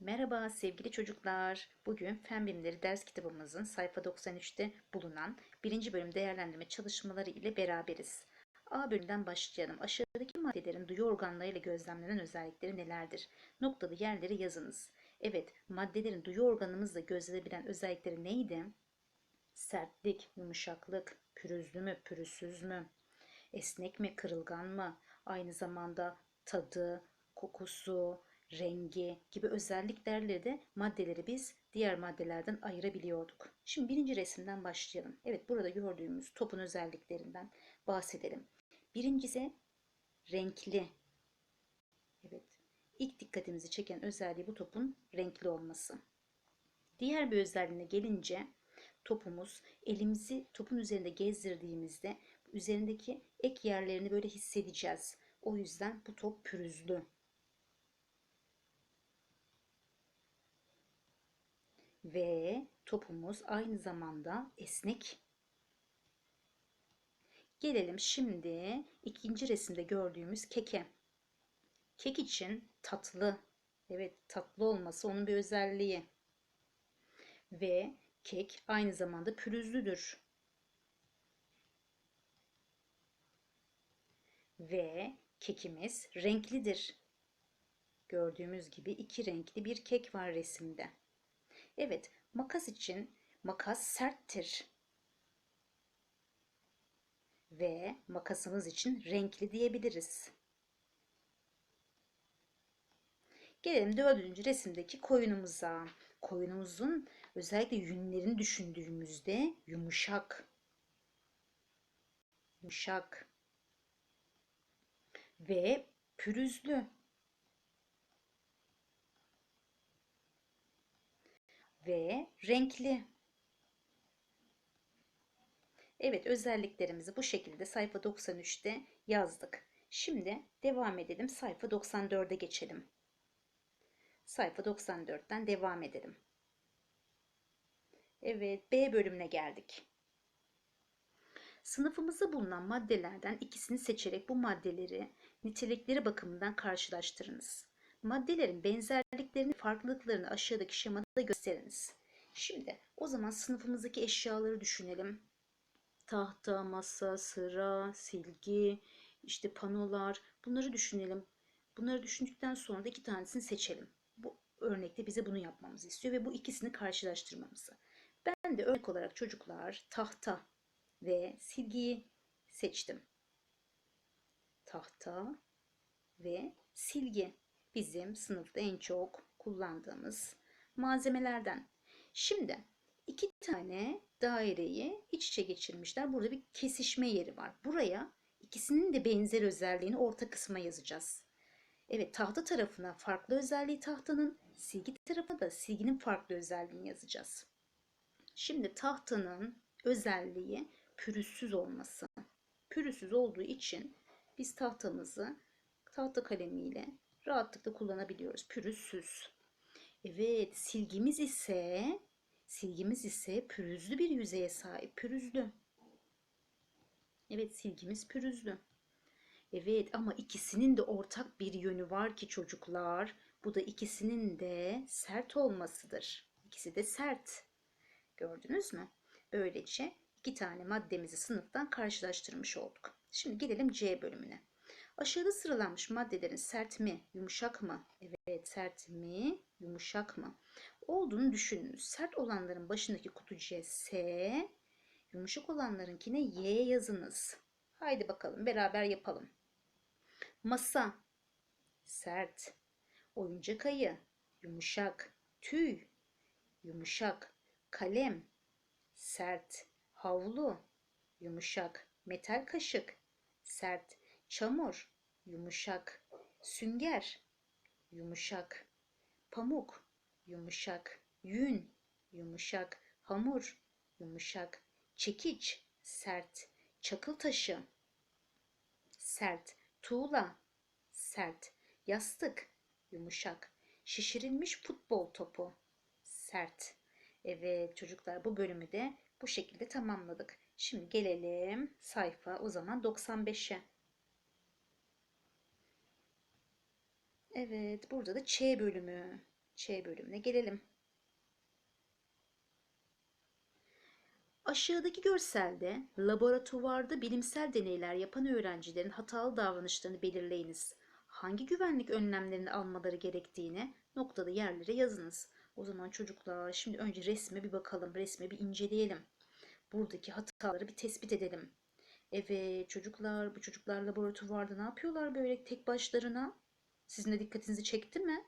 Merhaba sevgili çocuklar. Bugün Fen Bilimleri ders kitabımızın sayfa 93'te bulunan birinci bölüm değerlendirme çalışmaları ile beraberiz. A bölümünden başlayalım. Aşağıdaki maddelerin duyu organlarıyla gözlemlenen özellikleri nelerdir? Noktalı yerleri yazınız. Evet, maddelerin duyu organımızla gözlenebilen özellikleri neydi? Sertlik, yumuşaklık, pürüzlü mü, pürüzsüz mü? Esnek mi, kırılgan mı? Aynı zamanda tadı, kokusu, rengi gibi özelliklerle de maddeleri biz diğer maddelerden ayırabiliyorduk. Şimdi birinci resimden başlayalım. Evet burada gördüğümüz topun özelliklerinden bahsedelim. Birincisi renkli. Evet. İlk dikkatimizi çeken özelliği bu topun renkli olması. Diğer bir özelliğine gelince topumuz elimizi topun üzerinde gezdirdiğimizde üzerindeki ek yerlerini böyle hissedeceğiz. O yüzden bu top pürüzlü. Ve topumuz aynı zamanda esnek. Gelelim şimdi ikinci resimde gördüğümüz keke. Kek için tatlı. Evet tatlı olması onun bir özelliği. Ve kek aynı zamanda pürüzlüdür. Ve kekimiz renklidir. Gördüğümüz gibi iki renkli bir kek var resimde. Evet, makas için makas serttir. Ve makasımız için renkli diyebiliriz. Gelelim dördüncü resimdeki koyunumuza. Koyunumuzun özellikle yünlerini düşündüğümüzde yumuşak. Yumuşak. Ve pürüzlü. Ve renkli. Evet özelliklerimizi bu şekilde sayfa 93'te yazdık. Şimdi devam edelim sayfa 94'e geçelim. Sayfa 94'ten devam edelim. Evet B bölümüne geldik. Sınıfımızda bulunan maddelerden ikisini seçerek bu maddeleri nitelikleri bakımından karşılaştırınız. Maddelerin benzerliklerini, farklılıklarını aşağıdaki şemada gösteriniz. Şimdi o zaman sınıfımızdaki eşyaları düşünelim. Tahta, masa, sıra, silgi, işte panolar bunları düşünelim. Bunları düşündükten sonra da iki tanesini seçelim. Bu örnekte bize bunu yapmamızı istiyor ve bu ikisini karşılaştırmamızı. Ben de örnek olarak çocuklar tahta ve silgiyi seçtim. Tahta ve silgi bizim sınıfta en çok kullandığımız malzemelerden. Şimdi iki tane daireyi iç içe geçirmişler. Burada bir kesişme yeri var. Buraya ikisinin de benzer özelliğini orta kısma yazacağız. Evet tahta tarafına farklı özelliği tahtanın, silgi tarafına da silginin farklı özelliğini yazacağız. Şimdi tahtanın özelliği pürüzsüz olması. Pürüzsüz olduğu için biz tahtamızı tahta kalemiyle rahatlıkla kullanabiliyoruz. Pürüzsüz. Evet, silgimiz ise silgimiz ise pürüzlü bir yüzeye sahip. Pürüzlü. Evet, silgimiz pürüzlü. Evet ama ikisinin de ortak bir yönü var ki çocuklar. Bu da ikisinin de sert olmasıdır. İkisi de sert. Gördünüz mü? Böylece iki tane maddemizi sınıftan karşılaştırmış olduk. Şimdi gelelim C bölümüne. Aşağıda sıralanmış maddelerin sert mi, yumuşak mı? Evet, sert mi, yumuşak mı? Olduğunu düşününüz. Sert olanların başındaki kutucuya S, yumuşak olanlarınkine Y yazınız. Haydi bakalım beraber yapalım. Masa, sert. Oyuncak ayı, yumuşak. Tüy, yumuşak. Kalem, sert. Havlu, yumuşak. Metal kaşık, sert çamur, yumuşak, sünger, yumuşak, pamuk, yumuşak, yün, yumuşak, hamur, yumuşak, çekiç, sert, çakıl taşı, sert, tuğla, sert, yastık, yumuşak, şişirilmiş futbol topu, sert. Evet çocuklar bu bölümü de bu şekilde tamamladık. Şimdi gelelim sayfa o zaman 95'e. Evet, burada da Ç bölümü. Ç bölümüne gelelim. Aşağıdaki görselde laboratuvarda bilimsel deneyler yapan öğrencilerin hatalı davranışlarını belirleyiniz. Hangi güvenlik önlemlerini almaları gerektiğini noktalı yerlere yazınız. O zaman çocuklar şimdi önce resme bir bakalım, resme bir inceleyelim. Buradaki hataları bir tespit edelim. Evet çocuklar, bu çocuklar laboratuvarda ne yapıyorlar böyle tek başlarına? Sizin de dikkatinizi çekti mi?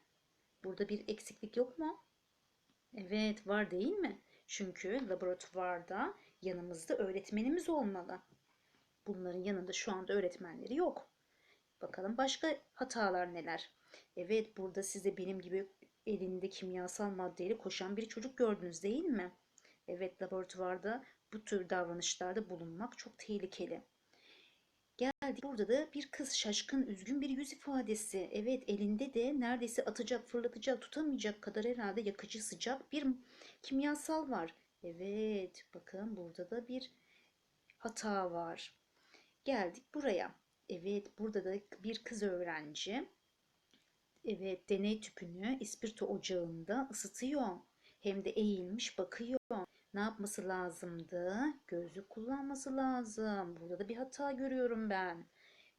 Burada bir eksiklik yok mu? Evet var değil mi? Çünkü laboratuvarda yanımızda öğretmenimiz olmalı. Bunların yanında şu anda öğretmenleri yok. Bakalım başka hatalar neler? Evet burada siz de benim gibi elinde kimyasal maddeyle koşan bir çocuk gördünüz değil mi? Evet laboratuvarda bu tür davranışlarda bulunmak çok tehlikeli. Geldik burada da bir kız şaşkın üzgün bir yüz ifadesi. Evet elinde de neredeyse atacak fırlatacak tutamayacak kadar herhalde yakıcı sıcak bir kimyasal var. Evet bakın burada da bir hata var. Geldik buraya. Evet burada da bir kız öğrenci. Evet deney tüpünü ispirto ocağında ısıtıyor. Hem de eğilmiş bakıyor. Ne yapması lazımdı? Gözlük kullanması lazım. Burada da bir hata görüyorum ben.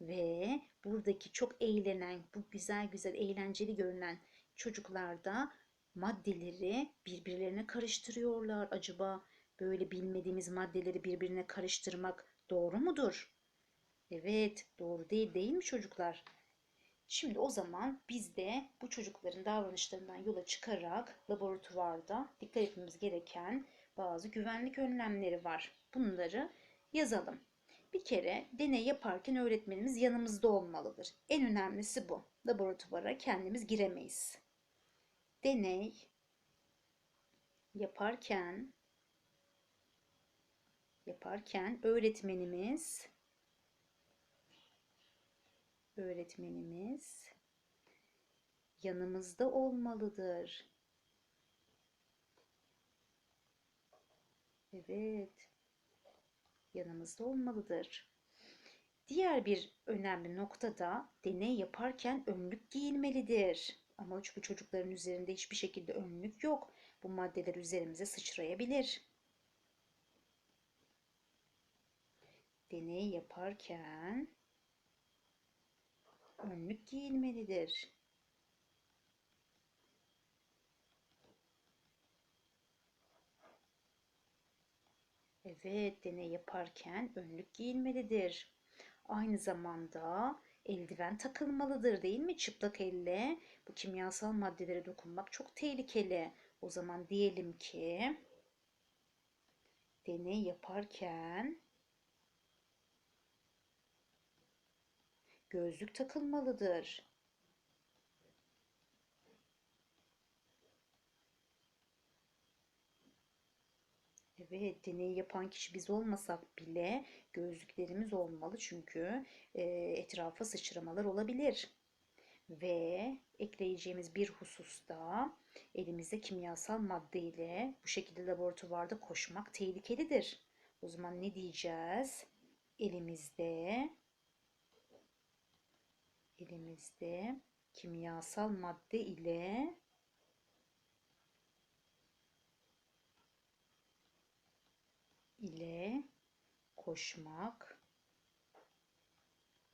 Ve buradaki çok eğlenen, bu güzel güzel eğlenceli görünen çocuklar da maddeleri birbirlerine karıştırıyorlar. Acaba böyle bilmediğimiz maddeleri birbirine karıştırmak doğru mudur? Evet, doğru değil değil mi çocuklar? Şimdi o zaman biz de bu çocukların davranışlarından yola çıkarak laboratuvarda dikkat etmemiz gereken bazı güvenlik önlemleri var. Bunları yazalım. Bir kere deney yaparken öğretmenimiz yanımızda olmalıdır. En önemlisi bu. Laboratuvara kendimiz giremeyiz. Deney yaparken yaparken öğretmenimiz öğretmenimiz yanımızda olmalıdır. Evet. Yanımızda olmalıdır. Diğer bir önemli nokta da deney yaparken önlük giyilmelidir. Ama bu çocukların üzerinde hiçbir şekilde önlük yok. Bu maddeler üzerimize sıçrayabilir. Deney yaparken önlük giyilmelidir. Evet, deney yaparken önlük giyilmelidir. Aynı zamanda eldiven takılmalıdır değil mi? Çıplak elle bu kimyasal maddelere dokunmak çok tehlikeli. O zaman diyelim ki deney yaparken gözlük takılmalıdır. Evet, deney yapan kişi biz olmasak bile gözlüklerimiz olmalı çünkü e, etrafa sıçramalar olabilir. Ve ekleyeceğimiz bir hususta elimizde kimyasal madde ile bu şekilde laboratuvarda koşmak tehlikelidir. O zaman ne diyeceğiz? Elimizde elimizde kimyasal madde ile ile koşmak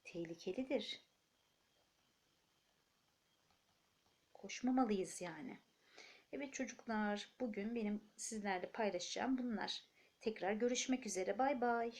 tehlikelidir. Koşmamalıyız yani. Evet çocuklar, bugün benim sizlerle paylaşacağım bunlar. Tekrar görüşmek üzere. Bay bay.